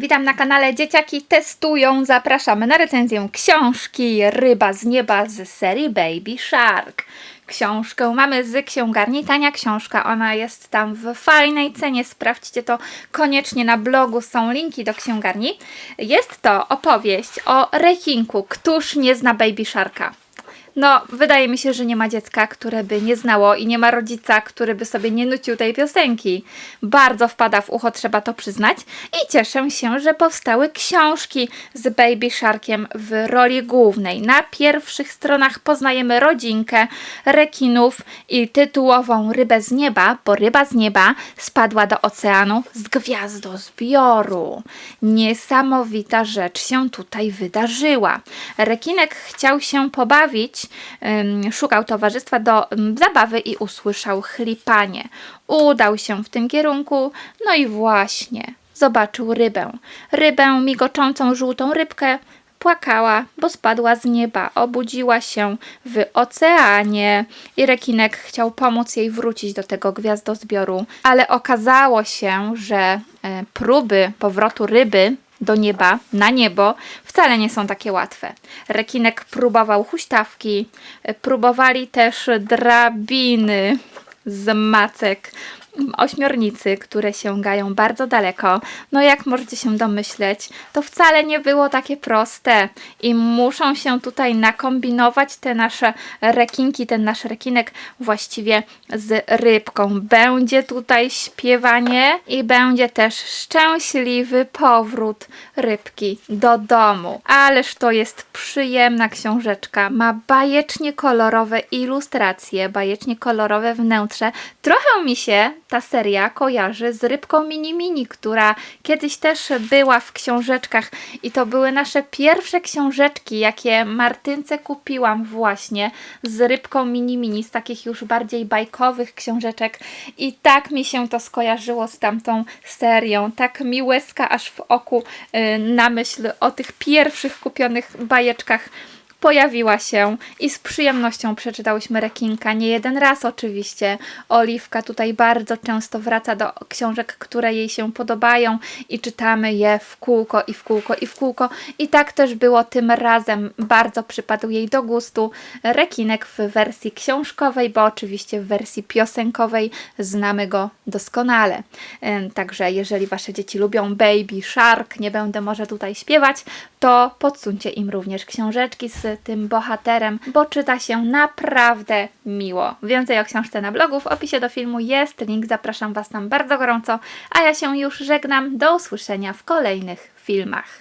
Witam na kanale Dzieciaki Testują. Zapraszamy na recenzję książki Ryba z nieba z serii Baby Shark. Książkę mamy z księgarni Tania Książka. Ona jest tam w fajnej cenie. Sprawdźcie to koniecznie na blogu. Są linki do księgarni. Jest to opowieść o rekinku. Któż nie zna Baby Sharka? No, wydaje mi się, że nie ma dziecka, które by nie znało i nie ma rodzica, który by sobie nie nucił tej piosenki. Bardzo wpada w ucho, trzeba to przyznać. I cieszę się, że powstały książki z Baby Sharkiem w roli głównej. Na pierwszych stronach poznajemy rodzinkę rekinów i tytułową rybę z nieba, bo ryba z nieba spadła do oceanu z gwiazdozbioru. Niesamowita rzecz się tutaj wydarzyła. Rekinek chciał się pobawić, szukał towarzystwa do zabawy i usłyszał chlipanie. Udał się w tym kierunku, no i właśnie zobaczył rybę. Rybę migoczącą żółtą rybkę, płakała, bo spadła z nieba, obudziła się w oceanie i rekinek chciał pomóc jej wrócić do tego gwiazdozbioru, ale okazało się, że e, próby powrotu ryby do nieba, na niebo, wcale nie są takie łatwe. Rekinek próbował huśtawki, próbowali też drabiny z macek, ośmiornicy, które sięgają bardzo daleko. No jak możecie się domyśleć, to wcale nie było takie proste i muszą się tutaj nakombinować te nasze rekinki, ten nasz rekinek właściwie z rybką. Będzie tutaj śpiewanie i będzie też szczęśliwy powrót rybki do domu. Ależ to jest przyjemna książeczka. Ma bajecznie kolorowe ilustracje, bajecznie kolorowe wnętrze. Trochę mi się ta seria kojarzy z rybką Mini Mini, która kiedyś też była w książeczkach. I to były nasze pierwsze książeczki, jakie Martynce kupiłam właśnie z rybką Mini Mini, z takich już bardziej bajkowych książeczek. I tak mi się to skojarzyło z tamtą serią. Tak mi łezka aż w oku y, na myśl o tych pierwszych kupionych bajeczkach pojawiła się i z przyjemnością przeczytałyśmy Rekinka. Nie jeden raz oczywiście. Oliwka tutaj bardzo często wraca do książek, które jej się podobają i czytamy je w kółko i w kółko i w kółko. I tak też było tym razem. Bardzo przypadł jej do gustu Rekinek w wersji książkowej, bo oczywiście w wersji piosenkowej znamy go doskonale. Także jeżeli Wasze dzieci lubią Baby Shark, nie będę może tutaj śpiewać, to podsuńcie im również książeczki tym bohaterem, bo czyta się naprawdę miło. Więcej o książce na blogu, w opisie do filmu jest link, zapraszam Was tam bardzo gorąco, a ja się już żegnam, do usłyszenia w kolejnych filmach.